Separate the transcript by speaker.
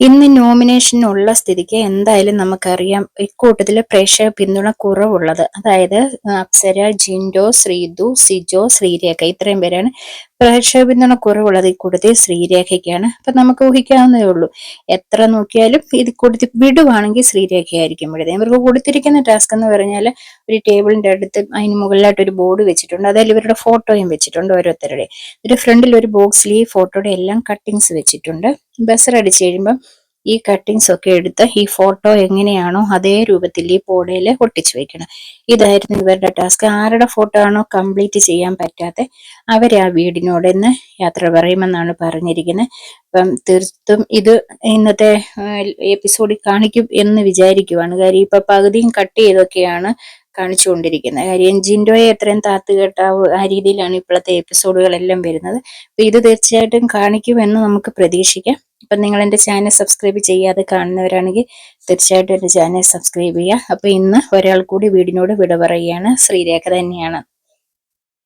Speaker 1: ഇന്ന് നോമിനേഷൻ ഉള്ള സ്ഥിതിക്ക് എന്തായാലും നമുക്കറിയാം ഇക്കൂട്ടത്തിൽ പ്രേക്ഷക പിന്തുണ കുറവുള്ളത്. അതായത് അപ്സര ജിൻഡോ ശ്രീതു സിജോ ശ്രീരേഖ ഇത്രയും പേരാണ് പ്രേക്ഷക കുറവുള്ളത് ഇക്കൂട്ടത്തിൽ ശ്രീരേഖയ്ക്കാണ് അപ്പൊ നമുക്ക് ഊഹിക്കാവുന്നതേ ഉള്ളൂ. എത്ര നോക്കിയാലും ഇത് കൊടുത്തി വിടുവാണെങ്കിൽ ശ്രീരേഖയായിരിക്കും വിടുന്നത്. ഇവർക്ക് കൊടുത്തിരിക്കുന്ന ടാസ്ക് എന്ന് പറഞ്ഞാൽ ഒരു ടേബിളിന്റെ അടുത്ത് അതിന് മുകളിലായിട്ട് ഒരു ബോർഡ് വെച്ചിട്ടുണ്ട്. അതിൽ ഇവരുടെ ഫോട്ടോയും വെച്ചിട്ടുണ്ട് ഓരോരുത്തരുടെ. ഒരു ഫ്രണ്ടിൽ ഒരു ബോക്സിൽ ഈ ഫോട്ടോയുടെ എല്ലാം കട്ടിങ്സ് വെച്ചിട്ടുണ്ട്. ബസർ അടിച്ചു കഴിയുമ്പം ഈ കട്ടിങ്സ് ഒക്കെ എടുത്ത് ഈ ഫോട്ടോ എങ്ങനെയാണോ അതേ രൂപത്തിൽ ഈ പോടയിൽ ഒട്ടിച്ചു വെക്കണം. ഇതായിരുന്നു ഇവരുടെ ടാസ്ക് ആരുടെ ഫോട്ടോ ആണോ കംപ്ലീറ്റ് ചെയ്യാൻ പറ്റാതെ അവർ ആ വീടിനോട് ഇന്ന് യാത്ര പറയുമെന്നാണ് പറഞ്ഞിരിക്കുന്നത്. അപ്പം തീർത്തും ഇത് ഇന്നത്തെ എപ്പിസോഡിൽ കാണിക്കും എന്ന് വിചാരിക്കുവാണ്. കാര്യം ഇപ്പൊ പകുതിയും കട്ട് ചെയ്തൊക്കെയാണ് കാണിച്ചുകൊണ്ടിരിക്കുന്നത്. കാര്യം ജിൻഡോയെ എത്രയും താത്ത് കേട്ടാവ് ആ രീതിയിലാണ് ഇപ്പോഴത്തെ എപ്പിസോഡുകളെല്ലാം വരുന്നത്. അപ്പൊ ഇത് തീർച്ചയായിട്ടും കാണിക്കുമെന്ന് നമുക്ക് പ്രതീക്ഷിക്കാം. അപ്പം നിങ്ങൾ എന്റെ ചാനൽ സബ്സ്ക്രൈബ് ചെയ്യാതെ കാണുന്നവരാണെങ്കിൽ തീർച്ചയായിട്ടും എന്റെ ചാനൽ സബ്സ്ക്രൈബ് ചെയ്യുക. അപ്പോൾ ഇന്ന് ഒരാൾ കൂടി വീടിനോട് വിട പറയുകയാണ്. ശ്രീരേഖ തന്നെയാണ്.